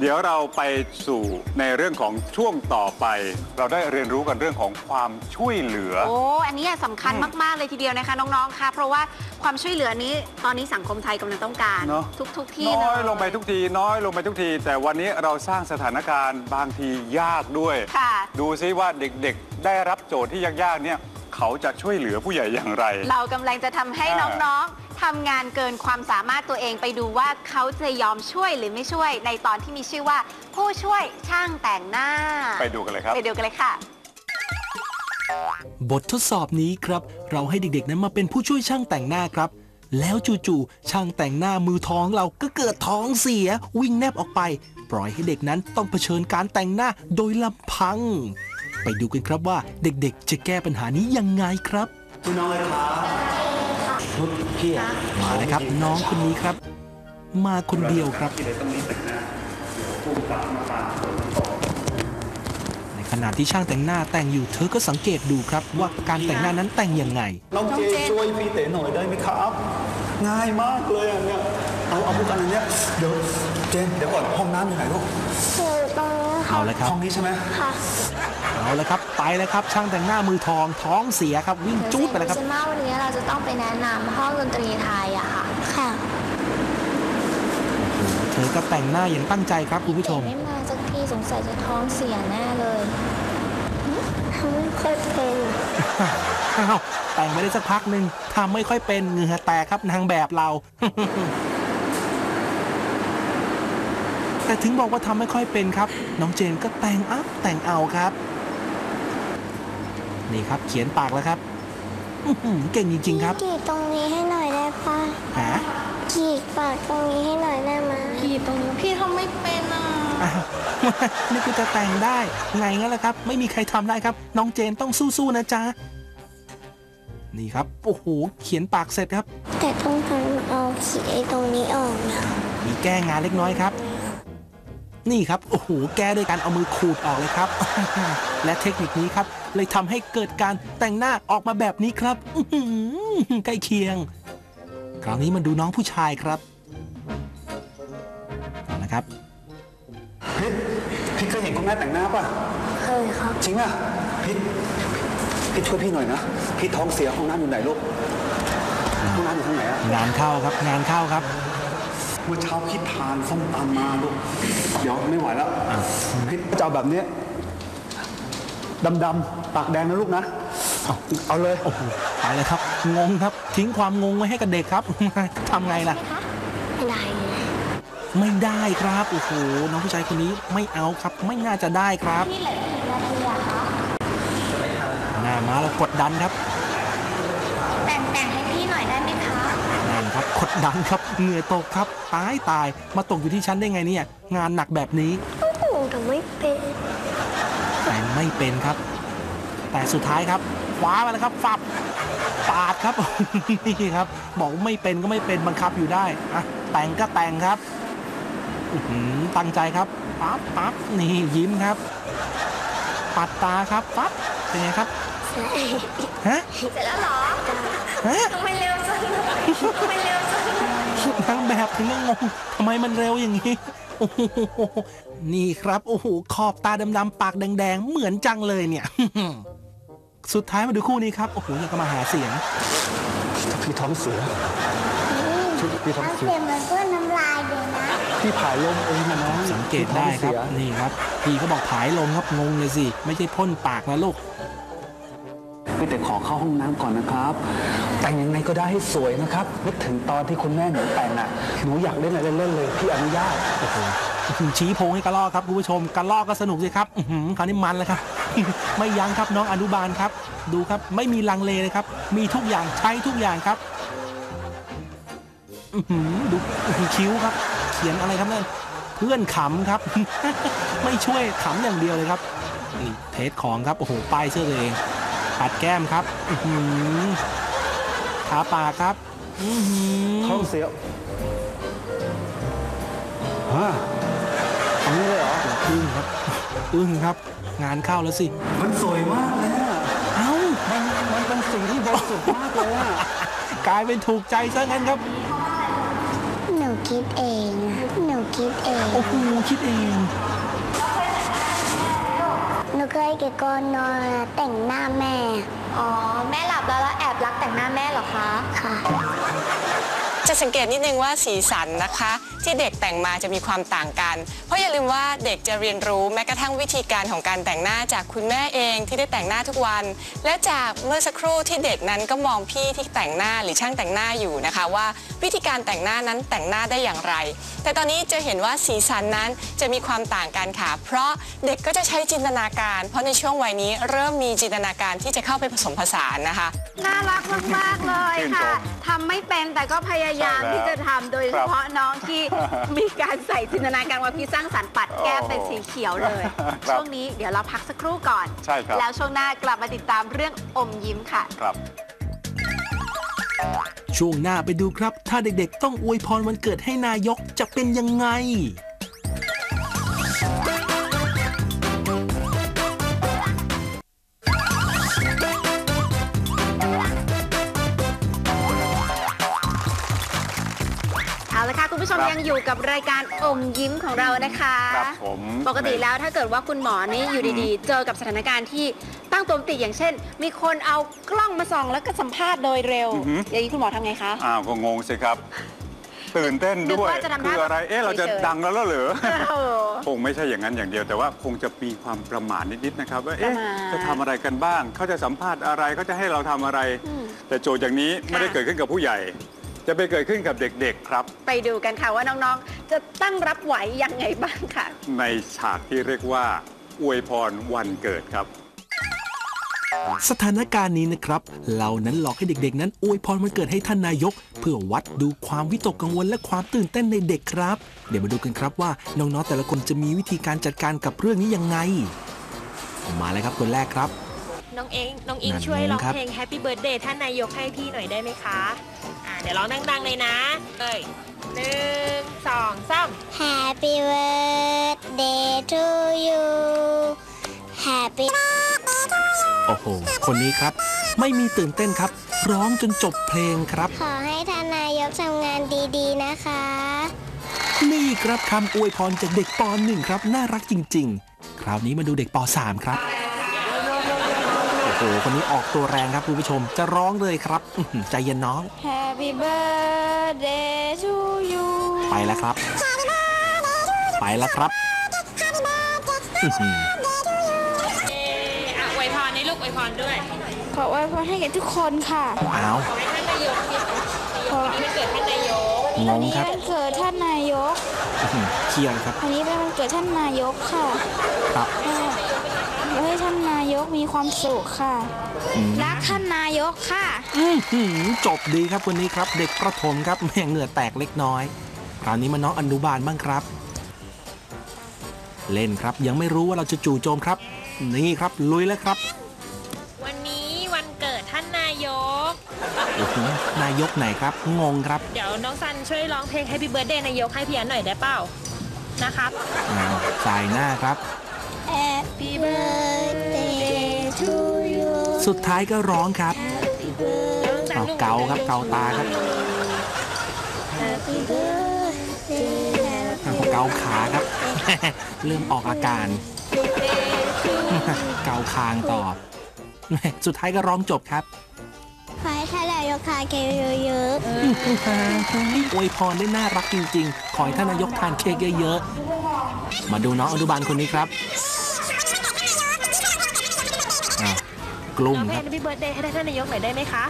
เดี๋ยวเราไปสู่ในเรื่องของช่วงต่อไป เราได้เรียนรู้กันเรื่องของความช่วยเหลือ โอ้ อันนี้สำคัญมากๆเลยทีเดียวนะคะน้องๆค่ะ เพราะว่าความช่วยเหลือนี้ตอนนี้สังคมไทยกำลังต้องการ เนอะ ทุกๆที่น้อยเลงไปทุกที น้อยลงไปทุกที แต่วันนี้เราสร้างสถานการณ์บางทียากด้วย ค่ะ ดูซิว่าเด็กๆ ได้รับโจทย์ที่ยากๆเนี่ยเขาจะช่วยเหลือผู้ใหญ่อย่างไร เรากำลังจะทำให้อ่าน้องๆ ทำงานเกินความสามารถตัวเองไปดูว่าเขาจะยอมช่วยหรือไม่ช่วยในตอนที่มีชื่อว่า ผู้ช่วยช่างแต่งหน้า ไปดูกันเลยครับ ไปดูกันเลยค่ะ บททดสอบนี้ครับ เราให้เด็กๆ นั้นมาเป็นผู้ช่วยช่างแต่งหน้าครับ แล้วจู่ๆช่างแต่งหน้ามือท้องเราก็เกิดท้องเสีย วิ่งแนบออกไป ปล่อยให้เด็กนั้นต้องเผชิญการแต่งหน้าโดยลำพัง ไปดูกันครับว่าเด็กๆ จะแก้ปัญหานี้ยังไงครับ คุณน้องเลยครับ นุชพี่อะมาเลยครับ น้องคนนี้ครับ มาคนเดียวครับ ในขณะที่ช่างแต่งหน้าแต่งอยู่เธอก็สังเกตดูครับว่าการแต่งหน้านั้นแต่งยังไง น้องเจช่วยพี่เต๋หน่อยได้ไหมครับ ง่ายมากเลยอะเนี่ยเอาเอาพวกกันอันเนี้ยเดี๋ยวเจนเดี๋ยวก่อนห้องน้ำอยู่ไหนลูกอยู่ตรงนี้ค่ะเอาเลยครับห้องนี้ใช่ไหมค่ะ เอาละครับไปแล้วครับช่างแต่งหน้ามือทองท้องเสียครับวิ่งจู๊ดไปแล้วครับฉันว่าวันนี้เราจะต้องไปแนะนำห้องดนตรีไทยอะค่ะค่ะเธอก็แต่งหน้าอย่างตั้งใจครับคุณผู้ชมไม่มาสักทีสงสัยจะท้องเสียแน่เลยทำไม่ค่อยเป็นอ้าวแต่งไม่ได้สักพักหนึ่งทำไม่ค่อยเป็นเหงื่อแตกครับนางแบบเราแต่ถึงบอกว่าทำไม่ค่อยเป็นครับ น้องเจนก็แต่งอัพแต่งเอาครับ นี่ครับ เขียนปากแล้วครับอื้อหือเก่งจริงๆครับกรีดตรงนี้ให้หน่อยได้ปะหากรีดปากตรงนี้ให้หน่อยได้ไหมกรีดตรงนี้พี่ทำไม่เป็นอะอ้าวนี่คือจะแต่งได้ไงงั้นล่ะครับ ไม่มีใครทำได้ครับ น้องเจนต้องสู้ๆนะจ๊ะนี่ครับโอ้โหเขียนปากเสร็จครับ แต่ต้องทำเอาขีดไอ้ตรงนี้ออกนะมีแก้งานเล็กน้อยครับ นี่ครับ โอ้โห แก้ด้วยการเอามือขูดออกเลยครับ และเทคนิคนี้ครับ เลยทำให้เกิดการแต่งหน้าออกมาแบบนี้ครับอื้อหือใกล้เคียง คราวนี้มาดูน้องผู้ชายครับเอาละครับพี่พี่เคยเห็นคุณแม่แต่งหน้าป่ะ เคยครับ จริงป่ะพี่พี่ช่วยพี่หน่อยนะพี่ท้องเสียห้องน้ำอยู่ไหนลูกห้องน้ำอยู่ทางไหนอะงานเข้าครับงานเข้าครับ เมื่อเช้าพี่ทานส้มตำมาลูกเดี๋ยวไม่ไหวแล้วพี่จะเอาแบบเนี้ยดำๆปากแดงนะลูกนะ เอาเอาเลยโอ้โหไปเลยครับ งงครับ ทิ้งความงงไว้ให้กับเด็กครับทำไงล่ะไม่ได้เลยไม่ได้ครับโอ้โหน้องผู้ชายคนนี้ไม่เอาครับ ไม่น่าจะได้ครับพี่เหลือกี่นาทีอะคะหน้ามาแล้วกดดันครับ แต่งแต่งให้พี่หน่อยได้ไหมคะนั่นครับกดดันครับเหงื่อตกครับตายตายมาตกอยู่ที่ชั้นได้ไงเนี่ย งานหนักแบบนี้โอ้โหทำไม่เป็นแต่ไม่เป็นครับ แต่สุดท้ายครับคว้ามาแล้วครับฝับปาดครับนี่ครับ บอกว่าไม่เป็นก็ไม่เป็นบังคับอยู่ได้อะแต่งก็แต่งครับอื้อหือตั้งใจครับปั๊บปั๊บนี่ยิ้มครับ ปัดตาครับปั๊บเป็นไงครับ ฮะเสร็จแล้วเหรอฮะทำไมเร็วจังทำไมเร็วจังนางแบบถึงก็งงทำไมมันเร็วอย่างนี้โอ้โหนี่ครับโอ้โหขอบตาดำๆปากแดง ๆ เหมือนจังเลยเนี่ย สุดท้ายมาดูคู่นี้ครับโอ้โหยังก็มาหาเสียงพี่ท้องเสียพี่ท้องน้ำเสียเค็มมันเพื่อนน้ำลายเลยนะพี่ผายลมเองนะน้องสังเกตได้ครับพี่ท้องเสียนี่ครับพี่เขาบอกผายลมครับงงเลยสิไม่ใช่พ่นปากนะลูก พี่แต่ขอเข้าห้องน้ำก่อนนะครับ แต่งยังไงก็ได้ให้สวยนะครับนึกถึงตอนที่คุณแม่หนูแต่งอะหนูอยากเล่นอะไรเล่นๆเลยพี่อนุญาต ชี้โพงให้กระลอกครับคุณผู้ชมกระลอกก็สนุกสิครับอื้อหือคราวนี้มันแล้วครับ ไม่ยั้งครับน้องอนุบาลครับ ดูครับไม่มีลังเลเลยครับ มีทุกอย่างใช้ทุกอย่างครับอื้อหือดูอื้อหือคิ้วครับ เขียนอะไรครับนั่นเพื่อนขำครับ ไม่ช่วยขำอย่างเดียวเลยครับนี่เทสของครับโอ้โหป้ายเสื้อตัวเอง ปัดแก้มครับอื้อหือทาปากครับอื้อหือท้องเสียฮะอันนี้เลยเหรออึ้งครับอึ้งครับ งานเข้าแล้วสิ มันสวยมากเลยอะเอ้ามันมันเป็นสิ่งที่บริสุทธิ์มากเลยอะกลายเป็นถูกใจซะงั้นครับหนูคิดเองหนูคิดเองโอ้โหคิดเองหนูเคยเก็บก่อนนอนแต่งห จะสังเกตนิดนึงว่าสีสันนะคะ ที่เด็กแต่งมาจะมีความต่างกันราะอย่าลืมว่าเด็กจะเรียนรู้แม้กระทั่งวิธีการของการแต่งหน้าจากคุณแม่เองที่ได้แต่งหน้าทุกวัน และจากเมื่อสักครู่ที่เด็กนั้นก็มองพี่ที่แต่งหน้าหรือช่างแต่งหน้าอยู่นะคะ ว่าวิธีการแต่งหน้านั้นแต่งหน้าได้อย่างไร แต่ตอนนี้จะเห็นว่าสีสันนั้นจะมีความต่างกันค่ะ เพราะเด็กก็จะใช้จินตนาการ เพราะในช่วงวัยนี้เริ่มมีจินตนาการที่จะเข้าไปผสมผสานนะคะ น่ารักมากๆเลยชื่นชค่ะมทำไม่เป็นแต่ก็พยายามใช่แล้วที่จะทำโดยคเฉรับพาะน้องที่มีการใส่จินตนาการว่าพี่สร้างสรรค์ปัดแก้มเป็นสีเขียวเลย ครับช่วงนี้เดี๋ยวเราพักสักครู่ก่อน ใช่ครับ แล้วช่วงหน้ากลับมาติดตามเรื่องอมยิ้มค่ะ ครับ ช่วงหน้าไปดูครับ ถ้าเด็กๆ ต้องอวยพรวันเกิดให้นายกจะเป็นยังไง ผู้ชมครับยังอยู่กับรายการอมยิ้มของเรานะคะครับผมปกติแล้วถ้าเกิดว่าคุณหมอนี่อยู่ดีๆ เจอกับสถานการณ์ที่ตั้งตัวติดอย่างเช่น มีคนเอากล้องมาส่องแล้วก็สัมภาษณ์โดยเร็ว อือฮึอย่างนี้คุณหมอทำไงคะ อ้าวก็งงสิครับ ตื่นเต้นนึกด้วยว่าจะทำคืออะไรท่าเอ๊ะ เราจะเฉยๆ ดังแล้วเหรอ โอ้โหคงไม่ใช่อย่างนั้นอย่างเดียวแต่ว่าคงจะมีความประมาทนิดๆนะครับว่าเอ๊ะประมาทจะทำอะไรกันบ้างเขาจะสัมภาษณ์อะไรเขาจะให้เราทำอะไร อืมแต่โจทย์อย่างนี้ไม่ได้เกิดขึ้นกับผู้ใหญ่ จะไปเกิดขึ้นกับเด็กๆครับ ไปดูกันค่ะว่าน้องๆ จะตั้งรับไหวยังไงบ้างค่ะ ในฉากที่เรียกว่าอวยพรวันเกิดครับ สถานการณ์นี้นะครับ เรานั้นหลอกให้เด็กๆ นั้นอวยพรวันเกิดให้ท่านนายก เพื่อวัดดูความวิตกกังวลและความตื่นเต้นในเด็กครับ เดี๋ยวมาดูกันครับว่าน้องๆแต่ละคนจะมีวิธีการจัดการกับเรื่องนี้ยังไง มาเลยครับคนแรกครับ น้องเองน้องอิงนั่นช่วยร้องครับ เพลง Happy Birthday ท่านนายกให้พี่หน่อยได้ไหมคะ อ่าเดี๋ยวร้องดังๆเลยนะเอ้ยหนึ่งสองสาม Happy birthday to you Happy โอ้โห คนนี้ครับ ไม่มีตื่นเต้นครับ ร้องจนจบเพลงครับ ขอให้ท่านนายกทำงานดีๆนะคะ นี่ครับคำอวยพรจากเด็กป .1 ครับ น่ารักจริง ๆ คราวนี้มาดูเด็กป .3 ครับโอ้โหคนนี้ออกตัวแรงครับคุณผู้ชมจะร้องเลยครับอื้อหือใจเย็นน้อง Happy birthday to you ไปแล้วครับ ไปแล้วครับอื้อหือเอ่ออะอวยพรในลูกอวยพรด้วยขอไว้พรให้กับทุกคนค่ะอ้าวขอให้ท่านนายกที่วันนี้เป็นเกิดท่านนายกงงครับวันเกิดท่านนายกอื้อหือเครียดครับ วันนี้เป็นวันเกิดท่านนายกค่ะครับขอให้ท่ายกมีความสุขค่ะ รักท่านนายกค่ะจบดีครับคนนี้ครับ เด็กประถมครับแม่เหงื่อแตกเล็กน้อยคราวนี้มาน้องอนุบาลบ้างครับ เล่นครับยังไม่รู้ว่าเราจะจู่โจมครับ นี่ครับลุยแล้วครับ วันนี้วันเกิดท่านนายกนายกไหนครับงงครับ เดี๋ยวน้องซันช่วยร้องเพลง Happy Birthday นายกให้พี่อันหน่อยได้เปล่านะครับสายหน้าครับ Happy birthday สุดท้ายก็ร้องครับ Happy birthday เอาเกาครับเกาตาครับ Happy birthday เอาเกาขาครับ เริ่มออกอาการ เกาคางต่อ สุดท้ายก็ร้องจบครับขอให้ท่านนายกทานเค้กเยอะนี่อวยพรได้น่ารักจริงๆ ขอให้ท่านนายกทานเค้กเยอะๆ มาดูน้องอนุบาลคนนี้ครับ กลุ่มร้องเพคลรังบ Happy Birthday ให้ท่านนายกหน่อยได้ไหมคะ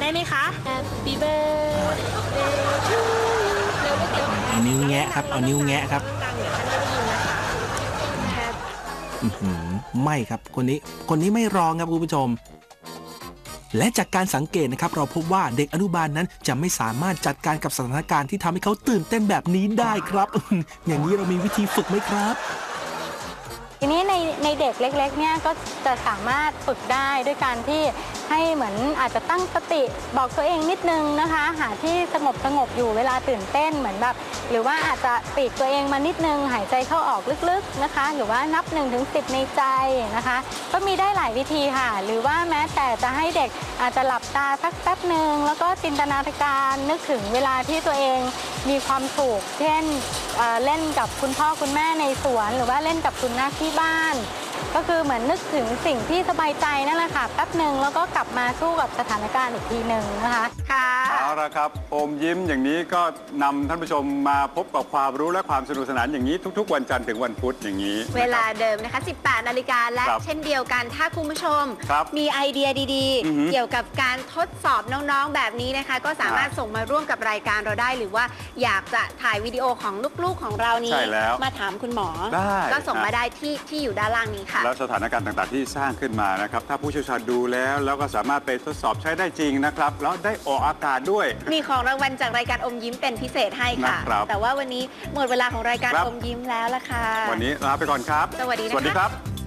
ได้ไหมคะ Happy Birthday to you เร็วๆเร็วเอานิ้วแงะครับ เอานิ้วแงะครับดังเดี๋ยวท่านไม่ได้ยินนะคะอื้อหือไม่ครับ คนนี้ คนนี้ไม่ร้องครับคุณผู้ชม และจากการสังเกตนะครับ เราพบว่าเด็กอนุบาลนั้นจะไม่สามารถจัดการกับสถานการณ์ที่ทำให้เขาตื่นเต้นแบบนี้ได้ครับ อย่างนี้เรามีวิธีฝึกไหมครับ ทีนี้ในในเด็กเล็กๆเนี่ยก็จะสามารถฝึกได้ด้วยการที่ ให้เหมือนอาจจะตั้งสติบอกตัวเองนิดนึงนะคะ หาที่สงบสงบอยู่เวลาตื่นเต้นเหมือนแบบ หรือว่าอาจจะปีกตัวเองมานิดนึง หายใจเข้าออกลึกๆนะคะ หรือว่านับ1นถึงสิในใจนะคะ ก็มีได้หลายวิธีค่ะ หรือว่าแม้แต่จะให้เด็กอาจจะหลับตาสักแป๊บหนึ่งแล้วก็จินตนาการนึกถึงเวลาที่ตัวเองมีความสุขเช่นเเล่นกับคุณพ่อคุณแม่ในสวน หรือว่าเล่นกับสุณนัขที่บ้าน ก็คือเหมือนนึกถึงสิ่งที่สบายใจนั่นแหละค่ะแป๊บหนึ่งแล้วก็กลับมาสู้กับสถานการณ์อีกทีหนึ่งนะคะค่ะเอาละครับอมยิ้มอย่างนี้ก็นำท่านผู้ชมมาพบกับความรู้และความสนุกสนานอย่างนี้ทุก ๆ วันจันทร์ถึงวันพุธอย่างนี้ เวลานะครับเดิมนะคะ 18 นาฬิกาและครับเช่นเดียวกันถ้าคุณผู้ชม ครับมีไอเดียดีอือฮึๆเกี่ยวกับการทดสอบน้องๆแบบนี้นะคะ ก็สามารถอ่าส่งมาร่วมกับรายการเราได้ หรือว่าอยากจะถ่ายวิดีโอของลูกๆของเรานี้ใช่แล้วมาถามคุณหมอ ได้ก็ส่งครับมาได้ที่ที่อยู่ด้านล่างนี้ค่ะแล้วสถานการณ์ต่างๆ ที่สร้างขึ้นมานะครับ ถ้าผู้เชี่ยวชาญดูแล้วแล้วก็สามารถไปทดสอบใช้ได้จริงนะครับ แล้วได้ออกอากาศด้วย มีของรางวัลจากรายการอมยิ้มเป็นพิเศษให้ค่ะ นะครับแต่ว่าวันนี้หมดเวลาของรายการครับ อมยิ้มแล้วล่ะค่ะ วันนี้ลาไปก่อนครับ สวัสดีนะคะ สวัสดีครับ